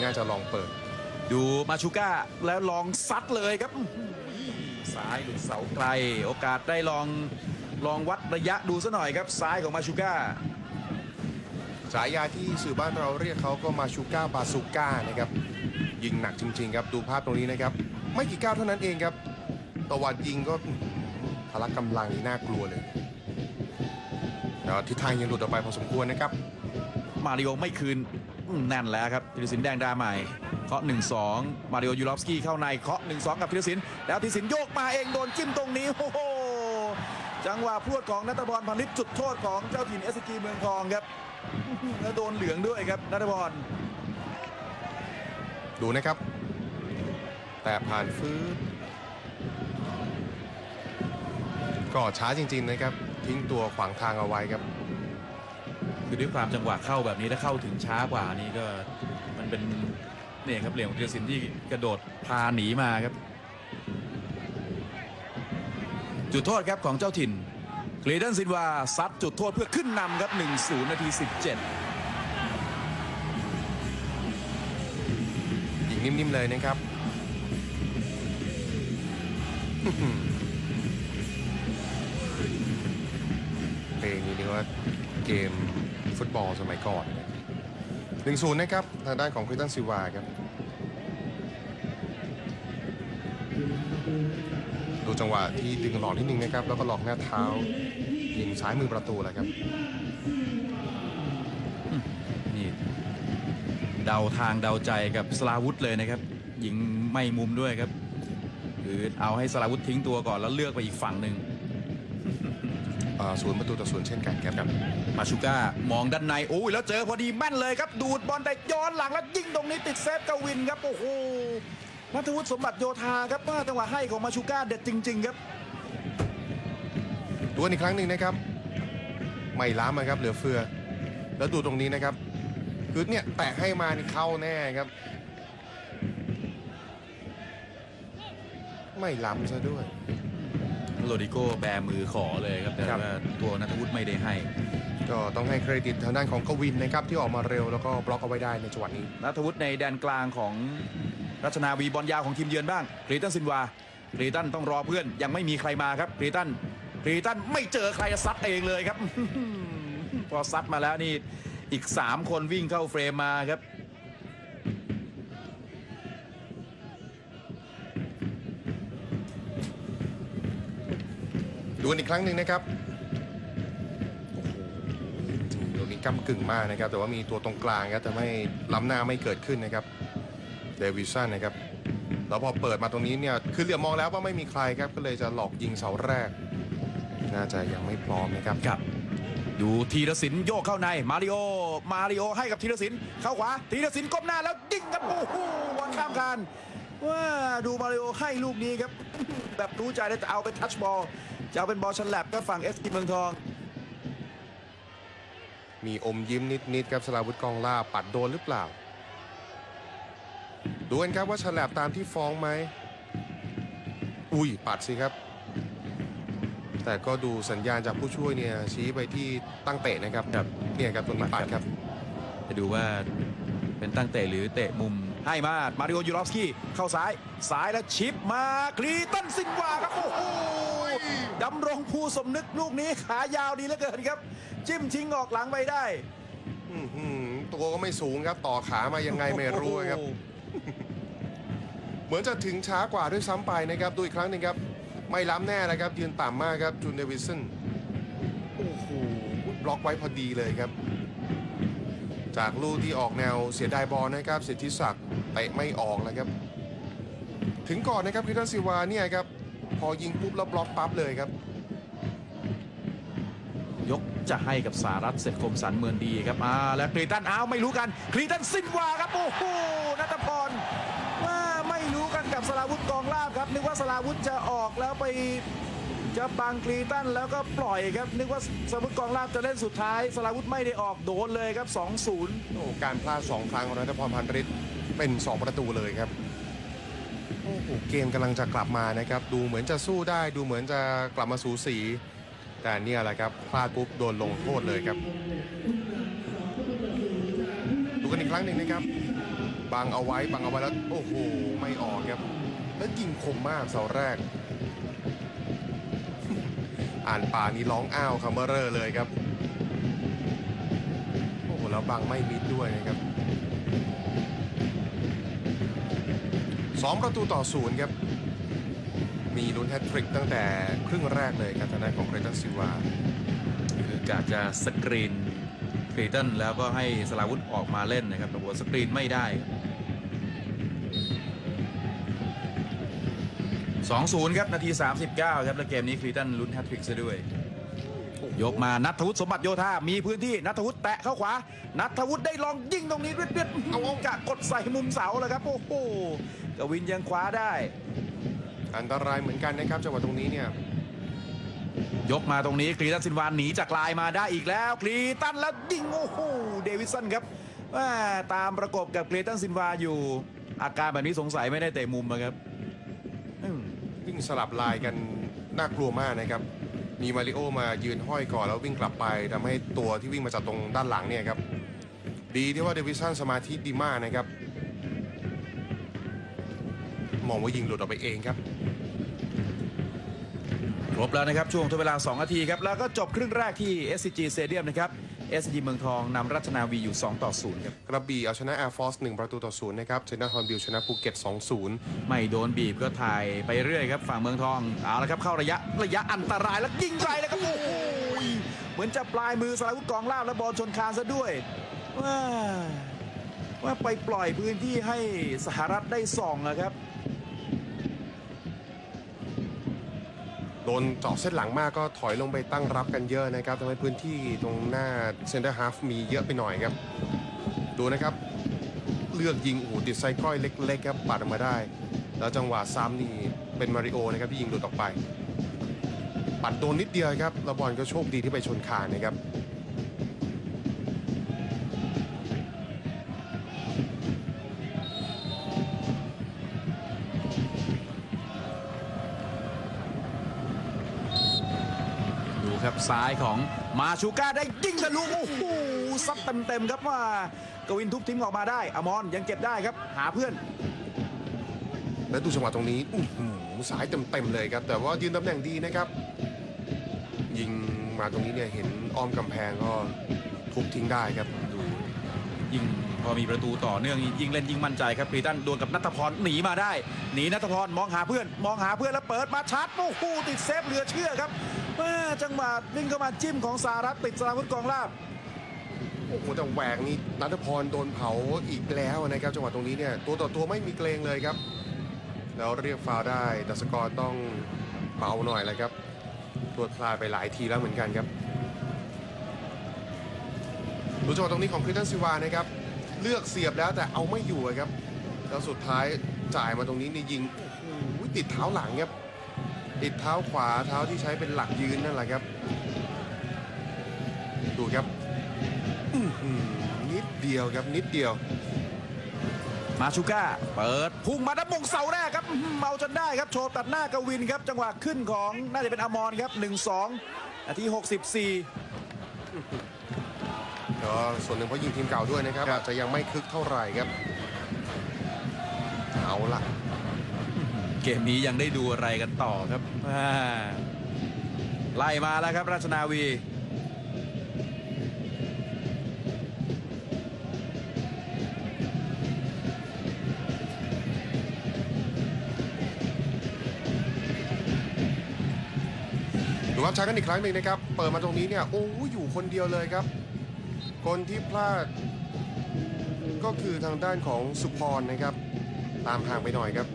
แบบนี้น่าจะลองเปิด ดูมาชูก้าแล้วลองซัดเลยครับอื้อหือซ้ายหลุดเสาไกล โอกาสได้ลองลองวัดระยะดูซะหน่อยครับ ซ้ายของมาชูก้าฉายาที่สื่อบ้านเราเรียกเขาก็มาชูก้าบาซูก้านะครับยิงหนักจริง ๆ ครับดูภาพตรงนี้นะครับ ไม่กี่ก้าวเท่านั้นเองครับตะวันยิงก็อื้อหือพละกำลังนี่น่ากลัวเลยแล้วทิศทางยังหลุดออกไปพอสมควรนะครับ มาริโอไม่คืนอืม แน่นแล้วครับธีรศิลป์แดงดาใหม่เคาะ1-2 มาริโอยูรอฟสกี้เข้าในเคาะ1-2 กับธีรศิลป์แล้วธีรศิลป์โยกมาเองโดนจิ้มตรงนี้โอ้โหจังหวะพรวดของนัทบอลพันลิตจุดโทษของเจ้าถิ่นเอสกีเมืองทองครับแล้วโดนเหลืองด้วยครับนัทบอลดูนะครับ แต่ผ่านฟื้นก็ช้าจริง ๆ นะครับ ทิ้งตัวขวางทางเอาไว้ครับ คือด้วยความจังหวะเข้าแบบนี้ถ้าเข้าถึงช้ากว่านี้ก็มันเป็นเนี่ยครับเหลี่ยมของธีรศิลป์ที่กระโดดพาหนีมาครับ จุดโทษครับของเจ้าถิ่นคลีเดนซินวาซัดจุดโทษเพื่อขึ้นนำครับ1-0นาที 17ยิงนิ่มๆเลยนะครับเพลงนี้นี่ว่าเกม ฟุตบอลสมัยก่อนหนึ่งศูนย์นะครับ ทางด้านของคริสตันซิวาครับ ดูจังหวะที่ดึงหลอกนิดนึงนะครับ แล้วก็หลอกหน้าเท้ายิงซ้ายมือประตูแหละครับ นี่ เดาทางเดาใจกับสลาวุธเลยนะครับ ยิงไม่มุมด้วยครับคือเอาให้สลาวุธทิ้งตัวก่อนแล้วเลือกไปอีกฝั่งหนึ่ง อ่าศูนย์ประตูต่อศูนย์เช่นกันครับ มาชูก้ามองด้านในโอ้ยแล้วเจอพอดีแม่นเลยครับ ดูดบอลแต่ย้อนหลังแล้วยิงตรงนี้ติดเซฟกวินครับ โอ้โหนัทวุฒิสมบัติโยธาครับว่าจังหวะให้ของมาชูก้าเด็ดจริง ๆ ครับ ดูกันอีกครั้งหนึ่งนะครับ ไม่ล้ำนะครับเหลือเฟือ แล้วดูตรงนี้นะครับ คือเนี่ยแตะให้มานี่เข้าแน่ครับ ไม่ล้ำซะด้วย โรดิโก้แบมือขอเลยครับแต่ครับว่าตัวนัทวุฒิไม่ได้ให้ ก็ต้องให้เครดิตทางด้านของกวินนะครับที่ออกมาเร็วแล้วก็บล็อกเอาไว้ได้ในจังหวะนี้นัทวุฒิในแดนกลางของรัชนาวีบอลยาวของทีมเยือนบ้างครีตันซินวาครีตันต้องรอเพื่อนยังไม่มีใครมาครับครีตันครีตันไม่เจอใครซัดเองเลยครับพอซัดมาแล้วนี่อีก 3 คนวิ่งเข้าเฟรมมาครับ ดูกันอีกครั้งหนึ่งนะครับโอ้โหตรงนี้กำกึ่งมากนะครับ แต่ว่ามีตัวตรงกลางครับทำให้ล้ำหน้าไม่เกิดขึ้นนะครับเดวิสันนะครับแล้วพอเปิดมาตรงนี้เนี่ยคือเหลือมองแล้วว่าไม่มีใครครับก็เลยจะหลอกยิงเสาแรก น่าจะยังไม่พร้อมนะครับครับ ดูธีรศิลป์โยกเข้าในมาริโอมาริโอให้กับธีรศิลป์เข้าขวาธีรศิลป์ก้มหน้าแล้วยิงครับโอ้โหบอลข้ามคานว่าดูมาริโอให้ลูกนี้ครับ แบบรู้ใจแล้วจะเอาไปทัชบอล จะเอาเป็นบอลฉลับก็ฝั่งเอสกีเมืองทอง มีอมยิ้มนิดๆครับสลาวุธกองล่าปัดโดนหรือเปล่า ดูกันครับว่าฉลับตามที่ฟ้องไหม อุ้ยปัดสิครับ แต่ก็ดูสัญญาณจากผู้ช่วยเนี่ยชี้ไปที่ตั้งเตะนะครับครับ เนี่ยครับตัวนี้ปัดครับ จะดูว่าเป็นตั้งเตะหรือเตะมุม ให้มา มาริโอยูรอฟสกี้เข้าซ้าย ซ้ายแล้วชิปมากรีตันซินวาครับ โอ้โห ดำรงภูสมนึกลูกนี้ขายาวดีเหลือเกินครับ จิ้มชิงออกหลังไปได้อื้อหือตัวก็ไม่สูงครับ ต่อขามายังไงไม่รู้ครับโอ้โหเหมือนจะถึงช้ากว่าด้วยซ้ำไปนะครับดูอีกครั้งหนึ่งครับ ไม่ล้ำแน่นะครับ ยืนต่ำมากครับจูนเดวิสันโอ้โหบล็อกไว้พอดีเลยครับ จากลูกที่ออกแนวเสียดายบอลนะครับสิทธิศักดิ์เตะไม่ออกแล้วครับ ถึงก่อนนะครับคริสตันซิลวาเนี่ยครับ พอยิงปุ๊บแล้วบล็อกปั๊บเลยครับ ยกจะให้กับสารัตเสร็จคมสันเมืองดีครับอ่าแล้วครีตันอ้าวไม่รู้กันครีตันซินวาครับโอ้โหนัทพรว่าไม่รู้กันกับสลาวุธกองลาบครับ นึกว่าสลาวุธจะออกแล้วไปจะบังครีตันแล้วก็ปล่อยครับ นึกว่าสลาวุธกองลาบจะเล่นสุดท้ายสลาวุธไม่ได้ออกโดนเลยครับ 2-0โอ้การพลาด2ครั้งของรัตพรพันธ์ฤทธิ์เป็น 2 ประตูเลยครับ โอ้โหเกมกำลังจะกลับมานะครับ ดูเหมือนจะสู้ได้ดูเหมือนจะกลับมาสูสี แต่เนี่ยแหละครับพลาดปุ๊บโดนลงโทษเลยครับ ดูกันอีกครั้งหนึ่งนะครับบังเอาไว้บังเอาไว้แล้วโอ้โหไม่ออกครับแล้วยิงคมมากเสาแรก อ่านป่านี้ร้องอ้าวคำว่าเร่เลยครับโอ้โหแล้วบังไม่มิดด้วยนะครับ สองประตูต่อศูนย์ครับ มีลุ้นแฮตทริกตั้งแต่ครึ่งแรกเลยครับทางด้านของเกรตันซิวาคือกะจะสกรีนครีตันแล้วก็ให้สลาวุธออกมาเล่นนะครับแต่ว่าสกรีนไม่ได้2-0ครับนาที 39 ครับ แล้วเกมนี้ครีตันลุ้นแฮตทริกซะด้วย ยกมานัทวุฒิสมบัติโยธา มีพื้นที่นัทวุฒิแตะเข้าขวา นัทวุฒิได้ลองยิงตรงนี้เด็ดๆเอาเอากะกดใส่มุมเสาแล้วครับ โอ้โหกวินยังคว้าได้ อันตรายเหมือนกันนะครับจังหวะตรงนี้เนี่ยยกมาตรงนี้คลีตันซินวานหนีจากลายมาได้อีกแล้วคลีตันแล้วยิงโอ้โหเดวิสันครับว่าตามประกบกับคลีตันซินวาอยู่ อาการแบบนี้สงสัยไม่ได้เตะมุมนะครับอืมวิ่งสลับลายกันน่ากลัวมากนะครับ มีมาริโอมายืนห้อยก่อนแล้ววิ่งกลับไปทำให้ตัวที่วิ่งมาจากตรงด้านหลังเนี่ยครับ ดีที่ว่าเดวิสันสมาธิดีมากนะครับ มองว่ายิงหลุดออกไปเองครับ ครบแล้วนะครับ ช่วงทดเวลา 2 นาทีครับ แล้วก็จบครึ่งแรกที่ SCG Stadium นะครับ SCG เมืองทองนำรัชนาวีอยู่ 2 ต่อ 0 ครับ กระบี่เอาชนะ Air Force 1 ประตูต่อศูนย์นะครับเชนาทอนบิลชนะภูเก็ต 2-0 ไม่โดนบีบก็ถ่ายไปเรื่อยครับฝั่งเมืองทอง เอาละครับเข้าระยะระยะอันตรายแล้วยิงไกลแล้วครับโอ้โหเหมือนจะปลายมือสลาวุธกองลาบและบอลชนคานซะด้วยว่าว่าไปปล่อยพื้นที่ให้สหรัฐได้ส่องนะครับ โดนเจาะเส้นหลังมากก็ถอยลงไปตั้งรับกันเยอะนะครับทำให้พื้นที่ตรงหน้าเซนเตอร์ฮาฟมีเยอะไปหน่อยครับ ดูนะครับ เลือกยิงโอ้โหติดไซก้อยเล็กๆครับปัดออกมาได้ แล้วจังหวะซ้ำนี่เป็นมาริโอนะครับที่ยิงหลุดออกไป ปัดโดนนิดเดียวครับแล้วบอลก็โชคดีที่ไปชนคานนะครับ ซ้ายของมาชูก้าได้ยิงทะลุโอ้โหซัดเต็มๆครับว่ากวินทุบทิ้งออกมาได้อมรยังเก็บได้ครับ หาเพื่อน แล้วดูจังหวะตรงนี้อื้อหือสายเต็มๆเลยครับ แต่ว่ายืนตำแหน่งดีนะครับ ยิงมาตรงนี้เนี่ยเห็นอ้อมกำแพงก็ทุบทิ้งได้ครับดูยิงพอมีประตูต่อเนื่องยิงเล่นยิงมั่นใจครับครีตันดวลกับนัทพรหนีมาได้หนีนัทพรมองหาเพื่อน มองหาเพื่อนแล้วเปิดมาชาร์จโอ้โหติดเซฟเหลือเชื่อครับแม่จังหวะวิ่งเข้ามาจิ้มของสารัตติดสลาวุธกองลาบโอ้โหแต่แหวกนี่นัทพรโดนเผาอีกแล้วนะครับจังหวะตรงนี้เนี่ยตัวต่อตัวไม่มีเกรงเลยครับ แล้วเรียกฟาวได้แต่สกอร์ต้องเบาหน่อยแล้วครับตัวพลาดไปหลายทีแล้วเหมือนกันครับดูจังหวะตรงนี้ของคริสตันซิวานะครับเลือกเสียบแล้วแต่เอาไม่อยู่ครับแล้วสุดท้ายจ่ายมาตรงนี้นี่ยิงโอ้โหติดเท้าหลังครับ ติดเท้าขวาเท้าที่ใช้เป็นหลักยืนนั่นแหละครับ ดูครับอื้อหือนิดเดียวครับนิดเดียว มาชูก้า เปิดพุ่งมาดับมงเสาแรกครับอื้อหือเมาจนได้ครับโชว์ตัดหน้ากวินครับ จังหวะขึ้นของน่าจะเป็นอมรครับ 1-2นาที64ก็ส่วนหนึ่งเพราะยิงทีมเก่าด้วยนะครับครับอาจจะยังไม่คึกเท่าไหร่ครับ เอาละ เกมนี้ยังได้ดูอะไรกันต่อครับไล่มาแล้วครับ ราชนาวี ดูครับใช้กันอีกครั้งหนึ่งนะครับ เปิดมาตรงนี้เนี่ย โอ้อยู่คนเดียวเลยครับ คนที่พลาด ก็คือทางด้านของสุพรนะครับ ตามห่างไปหน่อยครับ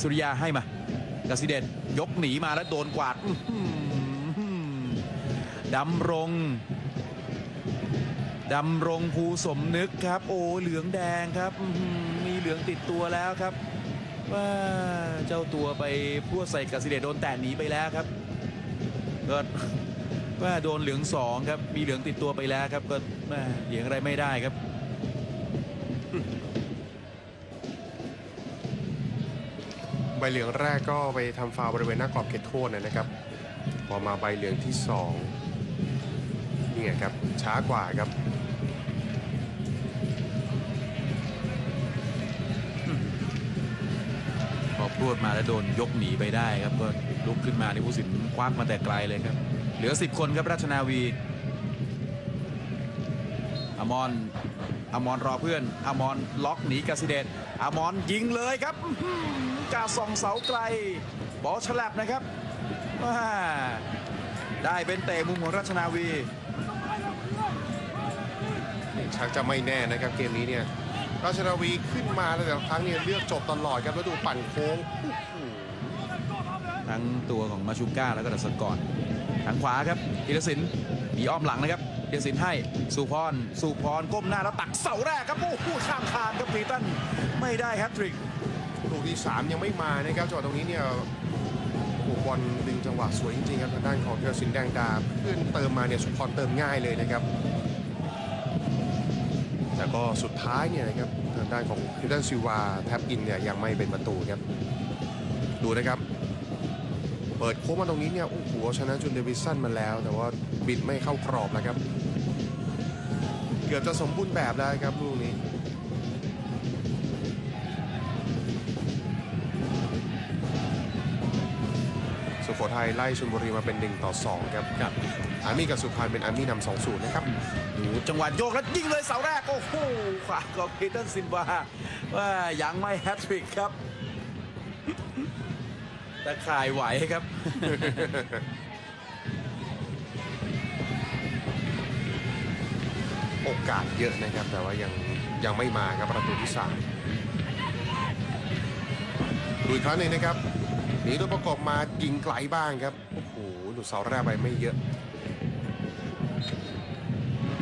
สุริยาให้มากสิเดชยกหนีมาแล้วโดนกวาดดำรงดำรงภูสมนึกครับ โอ้เหลืองแดงครับมีเหลืองติดตัวแล้วครับ ว่าเจ้าตัวไปพวใส่กสิเดชโดนแตะหนีไปแล้วครับก็ว่าโดนเหลืองสองครับ มีเหลืองติดตัวไปแล้วครับ ก็แม่เหลียงอะไรไม่ได้ครับ ใบเหลืองแรกก็ไปทำฟาวบริเวณหน้ากรอบเขตโทษนะครับ พอมาใบเหลืองที่สองนี่ไงครับช้ากว่าครับพอพรวดมาแล้วโดนยกหนีไปได้ครับก็ลุกขึ้นมาในผู้สินคว้ามาแต่ไกลเลยครับ เหลือ 10 คนครับราชนาวีอมร อมรรอเพื่อนอมรล็อกหนีกาซิเดตอมรยิงเลยครับกาส่องเสาไกล บอลฉลับนะครับว้าได้เป็นเตะมุมของราชนาวีชักจะไม่แน่นะครับเกมนี้เนี่ยราชนาวีขึ้นมาแล้วแต่ละครั้งเนี่ยเลือกจบตลอดครับแล้วดูปั่นโค้งโอ้โห ทั้งตัวของมาชูก้าแล้วก็ดัสกรทางขวาครับธีรศิลป์มีอ้อมหลังนะครับธีรศิลป์ให้สุพรสุพรก้มหน้าแล้วตักเสาแรกครับโอ้โหข้ามคานครับคลีตันไม่ได้แฮตทริกลูกที่3ยังไม่มานะครับจังหวะตรงนี้เนี่ยโอ้บอลดึงจังหวะสวยจริงๆครับทางด้านของเทรสินแดงดาเพื่อนเติมมาเนี่ยสุพรเติมง่ายเลยนะครับ แต่ก็สุดท้ายเนี่ยนะครับทางด้านของคิดันซิวาแท็บอินเนี่ยยังไม่เป็นประตูครับ ดูนะครับ เปิดโค้งมาตรงนี้เนี่ยโอ้โหเอาชนะจุนเดวิสันมาแล้ว แต่ว่าบิดไม่เข้ากรอบแล้วครับ เกือบจะสมบูรณ์แบบแล้วครับลูกนี้สุโขทัยไล่ชลบุรีมาเป็น1ต่อ2ครับครับ อาร์มี่กับสุพรรณเป็นอาร์มี่นำสองศูนย์นะครับดูจังหวะโยกแล้วยิงเลยเสาแรก โอ้โหขวาของคลีตันซินวาว่ายังไม่แฮตทริกครับ แต่ข่ายไหวครับ โอกาสเยอะนะครับ แต่ว่ายังยังไม่มาครับประตูที่3ดูอีกครั้งหนึ่งนะครับหนีตัวประกบมายิงไกลบ้างครับ โอ้โหหลุดเสาแรกไปไม่เยอะ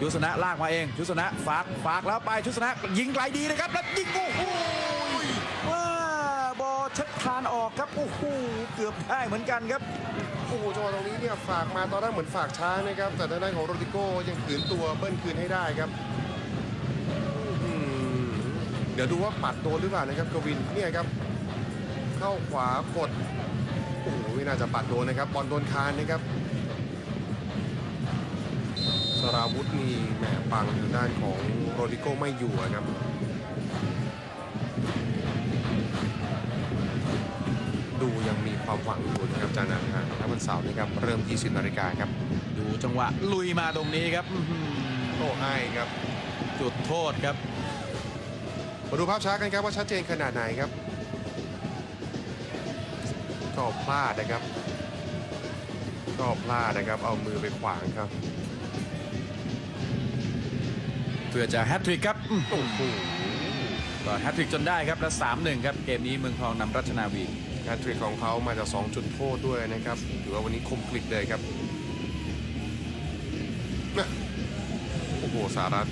ชุสนะลากมาเองชุสนะฝากฝากแล้วไปชุสนะยิงไกลดีนะครับ แล้วยิงโอ้โหว่าบอล ชัดคานออกครับโอ้โหเกือบได้เหมือนกันครับโอ้โหจังหวะตรงนี้เนี่ยฝากมาตอนแรกเหมือนฝากช้านะครับ แต่ทางด้านของโรดิโก้ยังขืนตัวเบิ้ลคืนให้ได้ครับอื้อหือเดี๋ยวดูว่าปัดโดนหรือเปล่านะครับกวินเนี่ยครับ เข้าขวากดโอ้โหไม่น่าจะปัดโดนนะครับบอลโดนคานนะครับสราวุธนี่แหมปังทางด้านของโรดิโก้ไม่อยู่อะครับ ความหวังอยู่นะครับจากนั้นครับถ้าวันเสาร์นะครับเริ่ม 20นาฬิกาครับ ดูจังหวะลุยมาตรงนี้ครับอื้อหือโอ้ให้ครับ จุดโทษครับ มาดูภาพช้ากันครับว่าชัดเจนขนาดไหนครับ ก็พลาดนะครับ ก็พลาดนะครับ เอามือไปขวางครับ เพื่อจะแฮตทริกครับอื้อโอ้โหก็แฮตทริกจนได้ครับและ3-1ครับเกมนี้เมืองทองนำรัชนาวี แฮตทริกของเขามาจาก 2 จุดโทษด้วยนะครับ ถือว่าวันนี้คมกริบเลยครับนะโอ้โห สารัต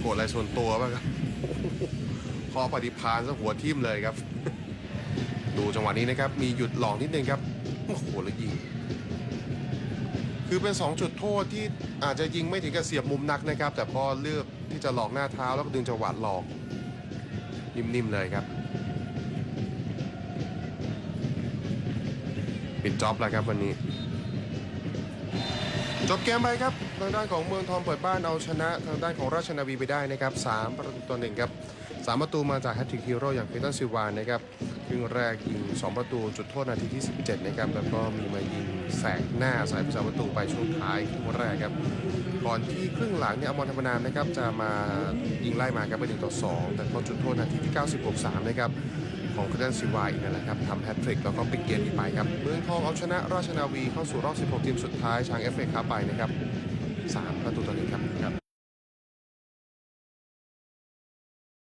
โกรธอะไรส่วนตัวป่ะครับพอปฏิพานซะหัวทิ่มเลยครับ ดูจังหวะนี้นะครับ มีหยุดหลอกนิดนึงครับ โอ้โห แล้วยิง คือเป็น 2 จุดโทษที่อาจจะยิงไม่ถึงกับเสียบมุมนักนะครับ แต่พอเลือกที่จะหลอกหน้าเท้าแล้วก็ดึงจังหวะหลอก นิ่มๆเลยครับ ปิดจ็อบแล้วครับวันนี้ จบเกมไปครับทางด้านของเมืองทองเปิดบ้านเอาชนะ ทางด้านของราชนาวีไปได้นะครับ3ประตูต่อหนึ่งครับสามประตูมาจากแฮตทริกฮีโร่อย่างเพตอร์ซิวานนะครับครึ่งแรกยิง 2 ประตูจุดโทษนาทีที่ 17 นะครับ แล้วก็มีมายิงแสกหน้าสายผู้สาประตูไปช่วงท้ายครึ่งแรกครับก่อนที่ครึ่งหลังเนี่ยอมรธรรมนามนะครับจะมายิงไล่มาครับไป1ต่อ 2 แต่พอจุดโทษนาทีที่90บวก3นะครับ ของคาเดนซิวาอีกนั่นแหละครับทำแฮตทริกแล้วก็ปิดเกมนี้ไปครับเมืองทองเอาชนะราชนาวีเข้าสู่รอบ 16 ทีมสุดท้ายช้างเอฟเอคัพไปนะครับ3ประตูต่อหนึ่งครับ